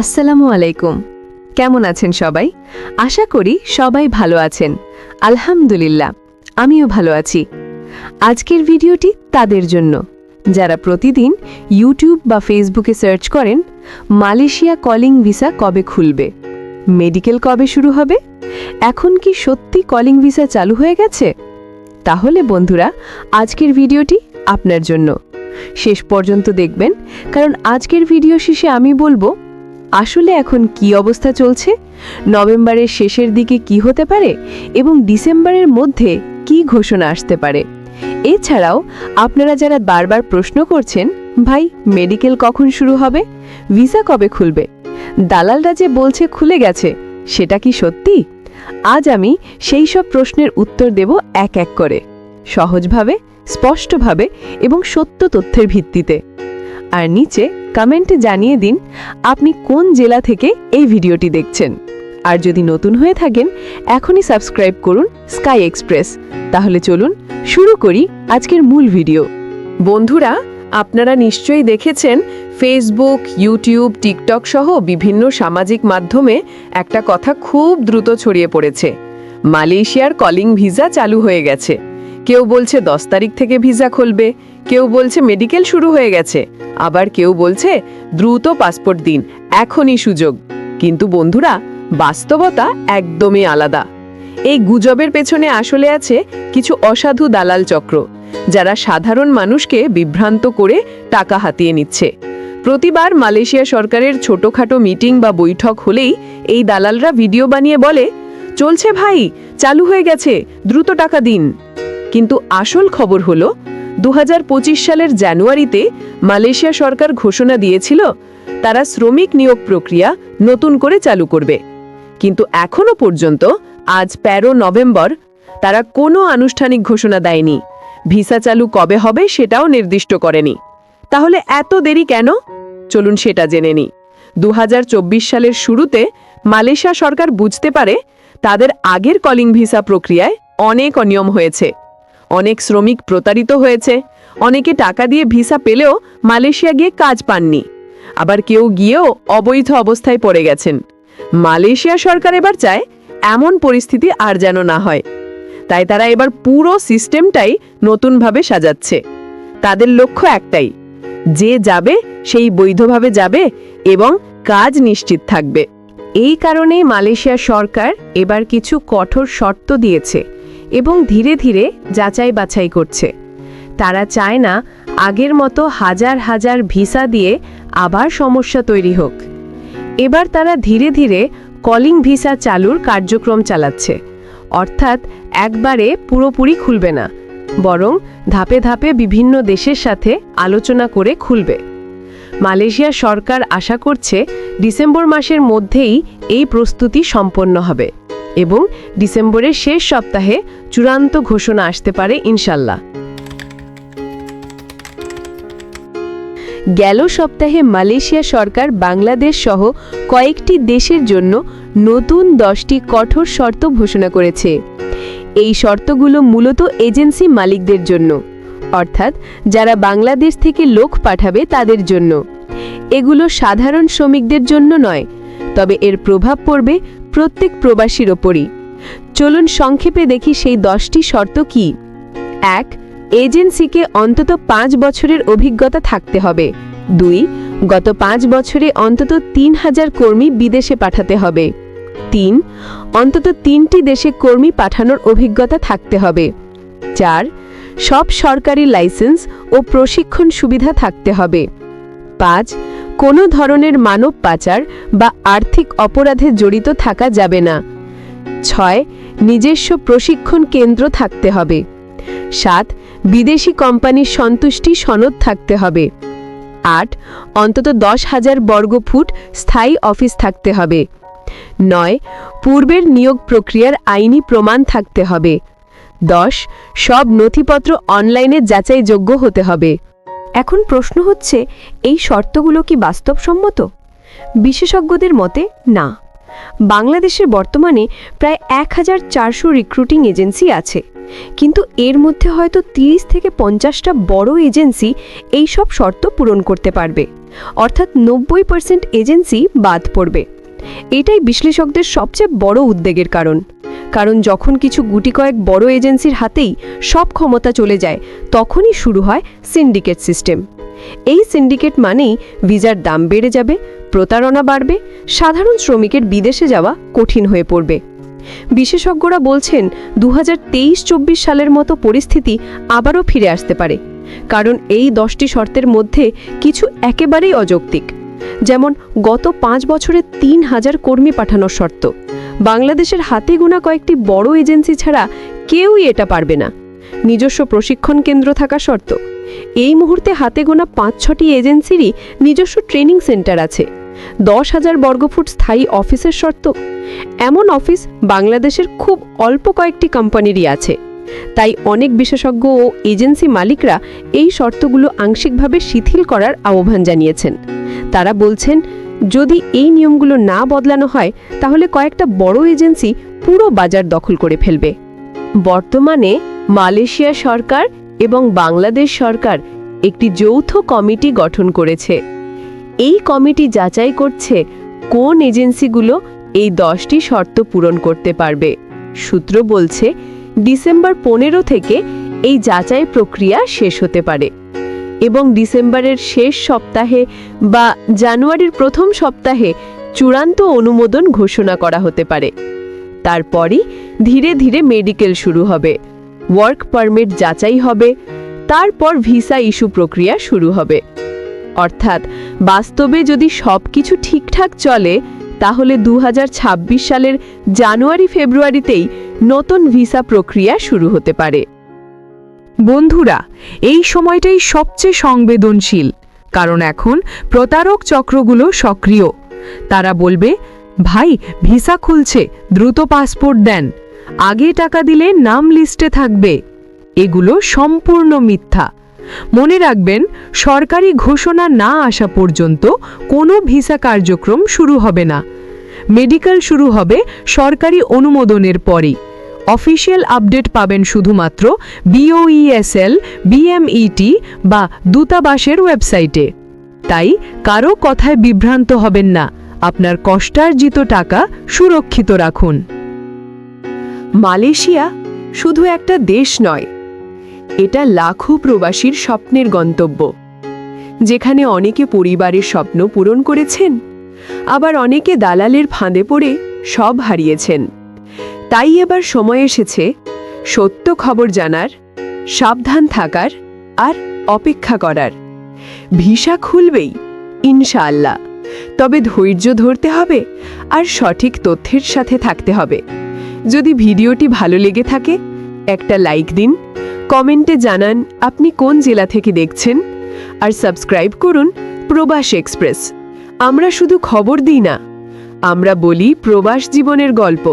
আসসালামু আলাইকুম। কেমন আছেন সবাই? আশা করি সবাই ভালো আছেন। আলহামদুলিল্লাহ, আমিও ভালো আছি। আজকের ভিডিওটি তাদের জন্য। যারা প্রতিদিন ইউটিউব বা ফেসবুকে সার্চ করেন, মালয়েশিয়া কলিং ভিসা কবে খুলবে? মেডিকেল কবে শুরু হবে? এখন কি সত্যি কলিং ভিসা চালু হয়ে গেছে? তাহলে বন্ধুরা, আজকের ভিডিওটি আপনার জন্য। শেষ পর্যন্ত দেখবেন, কারণ আজকের ভিডিও শেষে আমি বলব আসলে এখন কি অবস্থা চলছে? নভেম্বরের শেষের দিকে কি হতে পারে? এবং ডিসেম্বরের মধ্যে কি ঘোষণা আসতে পারে? এছাড়াও, আপনারা যারা বারবার প্রশ্ন করছেন, ভাই, মেডিকেল কখন শুরু হবে? ভিসা কবে খুলবে? দালালরা যে বলছে খুলে গেছে, সেটা কি সত্যি? আজ আমি সেই সব প্রশ্নের উত্তর দেব এক এক করে, সহজভাবে, স্পষ্টভাবে এবং সত্য তথ্যের ভিত্তিতে। আর নিচে কমেন্টে জানিয়ে দিন আপনি কোন জেলা থেকে এই ভিডিওটি দেখছেন। আর যদি নতুন হয়ে থাকেন, এখনই সাবস্ক্রাইব করুন স্কাই এক্সপ্রেস। তাহলে চলুন শুরু করি আজকের মূল ভিডিও। বন্ধুরা, আপনারা নিশ্চয়ই দেখেছেন ফেসবুক ইউটিউব টিকটক সহ বিভিন্ন সামাজিক মাধ্যমে একটা কথা খুব দ্রুত ছড়িয়ে পড়েছে। মালয়েশিয়ার কলিং ভিসা চালু হয়ে গেছে। কেউ বলছে দশ তারিখ থেকে ভিসা খুলবে, কেউ বলছে মেডিকেল শুরু হয়ে গেছে, আবার কেউ বলছে দ্রুত পাসপোর্ট দিন, এখনই সুযোগ। কিন্তু বন্ধুরা, বাস্তবতা একদমই আলাদা। এই গুজবের পেছনে আসলে আছে কিছু অসাধু দালাল চক্র, যারা সাধারণ মানুষকে বিভ্রান্ত করে টাকা হাতিয়ে নিচ্ছে। প্রতিবার মালয়েশিয়া সরকারের ছোটখাটো মিটিং বা বৈঠক হলেই এই দালালরা ভিডিও বানিয়ে বলে, চলছে ভাই, চালু হয়ে গেছে, দ্রুত টাকা দিন। কিন্তু আসল খবর হলো দু সালের জানুয়ারিতে মালয়েশিয়া সরকার ঘোষণা দিয়েছিল, তারা শ্রমিক নিয়োগ প্রক্রিয়া নতুন করে চালু করবে। কিন্তু এখনও পর্যন্ত, আজ তেরো নভেম্বর, তারা কোনো আনুষ্ঠানিক ঘোষণা দেয়নি। ভিসা চালু কবে হবে সেটাও নির্দিষ্ট করেনি। তাহলে এত দেরি কেন? চলুন সেটা জেনে নি দু হাজার চব্বিশ সালের শুরুতে মালয়েশিয়া সরকার বুঝতে পারে, তাদের আগের কলিং ভিসা প্রক্রিয়ায় অনেক অনিয়ম হয়েছে। অনেক শ্রমিক প্রতারিত হয়েছে। অনেকে টাকা দিয়ে ভিসা পেলেও মালয়েশিয়া গিয়ে কাজ পাননি। আবার কেউ গিয়েও অবৈধ অবস্থায় পড়ে গেছেন। মালয়েশিয়া সরকার এবার চায় এমন পরিস্থিতি আর যেন না হয়। তাই তারা এবার পুরো সিস্টেমটাই নতুনভাবে সাজাচ্ছে। তাদের লক্ষ্য একটাই, যে যাবে সেই বৈধভাবে যাবে এবং কাজ নিশ্চিত থাকবে। এই কারণেই মালয়েশিয়া সরকার এবার কিছু কঠোর শর্ত দিয়েছে। এবং ধীরে ধীরে যাচাই বাছাই করছে। তারা চায় না আগের মতো হাজার হাজার ভিসা দিয়ে আবার সমস্যা তৈরি হোক। এবার তারা ধীরে ধীরে কলিং ভিসা চালুর কার্যক্রম চালাচ্ছে। অর্থাৎ একবারে পুরোপুরি খুলবে না, বরং ধাপে ধাপে বিভিন্ন দেশের সাথে আলোচনা করে খুলবে। মালয়েশিয়া সরকার আশা করছে ডিসেম্বর মাসের মধ্যেই এই প্রস্তুতি সম্পন্ন হবে এবং ডিসেম্বরের শেষ সপ্তাহে চূড়ান্ত ঘোষণা আসতে পারে, ইনশাল্লাহ। গেল সপ্তাহে মালয়েশিয়া সরকার বাংলাদেশ সহ কয়েকটি দেশের জন্য নতুন দশটি কঠোর শর্ত ঘোষণা করেছে। এই শর্তগুলো মূলত এজেন্সি মালিকদের জন্য, অর্থাৎ যারা বাংলাদেশ থেকে লোক পাঠাবে তাদের জন্য। এগুলো সাধারণ শ্রমিকদের জন্য নয়, তবে এর প্রভাব পড়বে প্রত্যেক প্রবাসীর ওপরই। চলুন সংক্ষেপে দেখি সেই দশটি শর্ত কি। এক, এজেন্সিকে অন্তত পাঁচ বছরের অভিজ্ঞতা থাকতে হবে। দুই, গত পাঁচ বছরে অন্তত তিন হাজার কর্মী বিদেশে পাঠাতে হবে। তিন, অন্তত তিনটি দেশে কর্মী পাঠানোর অভিজ্ঞতা থাকতে হবে। চার, সব সরকারি লাইসেন্স ও প্রশিক্ষণ সুবিধা থাকতে হবে। পাঁচ, কোনো ধরনের মানব পাচার বা আর্থিক অপরাধে জড়িত থাকা যাবে না। ছয়, নিজস্ব প্রশিক্ষণ কেন্দ্র থাকতে হবে। সাত, বিদেশি কোম্পানির সন্তুষ্টি সনদ থাকতে হবে। আট, অন্তত দশ হাজার বর্গফুট স্থায়ী অফিস থাকতে হবে। নয়, পূর্বের নিয়োগ প্রক্রিয়ার আইনি প্রমাণ থাকতে হবে। দশ, সব নথিপত্র অনলাইনে যাচাইযোগ্য হতে হবে। এখন প্রশ্ন হচ্ছে, এই শর্তগুলো কি বাস্তবসম্মত? বিশেষজ্ঞদের মতে না। বাংলাদেশের বর্তমানে প্রায় এক হাজার চারশো রিক্রুটিং এজেন্সি আছে। কিন্তু এর মধ্যে হয়তো তিরিশ থেকে পঞ্চাশটা বড় এজেন্সি এই সব শর্ত পূরণ করতে পারবে। অর্থাৎ নব্বই পার্সেন্ট এজেন্সি বাদ পড়বে। এটাই বিশ্লেষকদের সবচেয়ে বড় উদ্বেগের কারণ। কারণ যখন কিছু গুটি কয়েক বড় এজেন্সির হাতেই সব ক্ষমতা চলে যায়, তখনই শুরু হয় সিন্ডিকেট সিস্টেম এই সিন্ডিকেট মানেই ভিসার দাম বেড়ে যাবে প্রতারণা বাড়বে, সাধারণ শ্রমিকের বিদেশে যাওয়া কঠিন হয়ে পড়বে। বিশেষজ্ঞরা বলছেন দু হাজার সালের মতো পরিস্থিতি আবারও ফিরে আসতে পারে, কারণ এই দশটি শর্তের মধ্যে কিছু একেবারেই অযৌক্তিক। যেমন, গত পাঁচ বছরে তিন হাজার কর্মী পাঠানোর শর্ত। বাংলাদেশের হাতে গোনা কয়েকটি বড় এজেন্সি ছাড়া কেউই এটা পারবে না। নিজস্ব প্রশিক্ষণ কেন্দ্র থাকা শর্ত। এই মুহূর্তে হাতে গোনা পাঁচ ছটি এজেন্সিরই নিজস্ব ট্রেনিং সেন্টার আছে। দশ হাজার বর্গফুট স্থায়ী অফিসের শর্ত। এমন অফিস বাংলাদেশের খুব অল্প কয়েকটি কোম্পানিরই আছে। তাই অনেক বিশেষজ্ঞ ও এজেন্সি মালিকরা এই শর্তগুলো আংশিকভাবে শিথিল করার আহ্বান জানিয়েছেন। তারা বলছেন, যদি এই নিয়মগুলো না বদলানো হয়, তাহলে কয়েকটা বড় এজেন্সি পুরো বাজার দখল করে ফেলবে। বর্তমানে মালয়েশিয়া সরকার এবং বাংলাদেশ সরকার একটি যৌথ কমিটি গঠন করেছে। এই কমিটি যাচাই করছে কোন এজেন্সিগুলো এই দশটি শর্ত পূরণ করতে পারবে। সূত্র বলছে, ডিসেম্বর পনেরো থেকে এই যাচাই প্রক্রিয়া শেষ হতে পারে এবং ডিসেম্বরের শেষ সপ্তাহে বা জানুয়ারির প্রথম সপ্তাহে চূড়ান্ত অনুমোদন ঘোষণা করা হতে পারে। তারপরই ধীরে ধীরে মেডিকেল শুরু হবে, ওয়ার্ক পারমিট যাচাই হবে, তারপর ভিসা ইস্যু প্রক্রিয়া শুরু হবে। অর্থাৎ বাস্তবে যদি সব কিছু ঠিকঠাক চলে, তাহলে দু হাজার ছাব্বিশ সালের জানুয়ারি ফেব্রুয়ারিতেই নতুন ভিসা প্রক্রিয়া শুরু হতে পারে। বন্ধুরা, এই সময়টাই সবচেয়ে সংবেদনশীল, কারণ এখন প্রতারক চক্রগুলো সক্রিয়। তারা বলবে, ভাই, ভিসা খুলছে, দ্রুত পাসপোর্ট দেন, আগে টাকা দিলে নাম লিস্টে থাকবে। এগুলো সম্পূর্ণ মিথ্যা। মনে রাখবেন, সরকারি ঘোষণা না আসা পর্যন্ত কোনো ভিসা কার্যক্রম শুরু হবে না। মেডিকেল শুরু হবে সরকারি অনুমোদনের পরেই। অফিসিয়াল আপডেট পাবেন শুধুমাত্র বিওইএসএল বিএমইটি বা দূতাবাসের ওয়েবসাইটে। তাই কারও কথায় বিভ্রান্ত হবেন না। আপনার কষ্টার্জিত টাকা সুরক্ষিত রাখুন। মালয়েশিয়া শুধু একটা দেশ নয় এটা লাখো প্রবাসীর স্বপ্নের গন্তব্য। যেখানে অনেকে পরিবারের স্বপ্ন পূরণ করেছেন, আবার অনেকে দালালের ফাঁদে পড়ে সব হারিয়েছেন। তাই এবার সময় এসেছে সত্য খবর জানার, সাবধান থাকার আর অপেক্ষা করার। ভিসা খুলবেই, ইনশাআল্লাহ। তবে ধৈর্য ধরতে হবে আর সঠিক তথ্যের সাথে থাকতে হবে। যদি ভিডিওটি ভালো লেগে থাকে, একটা লাইক দিন কমেন্টে জানান আপনি কোন জেলা থেকে দেখছেন। আর সাবস্ক্রাইব করুন প্রবাস এক্সপ্রেস। আমরা শুধু খবর দিই না, আমরা বলি প্রবাস জীবনের গল্প।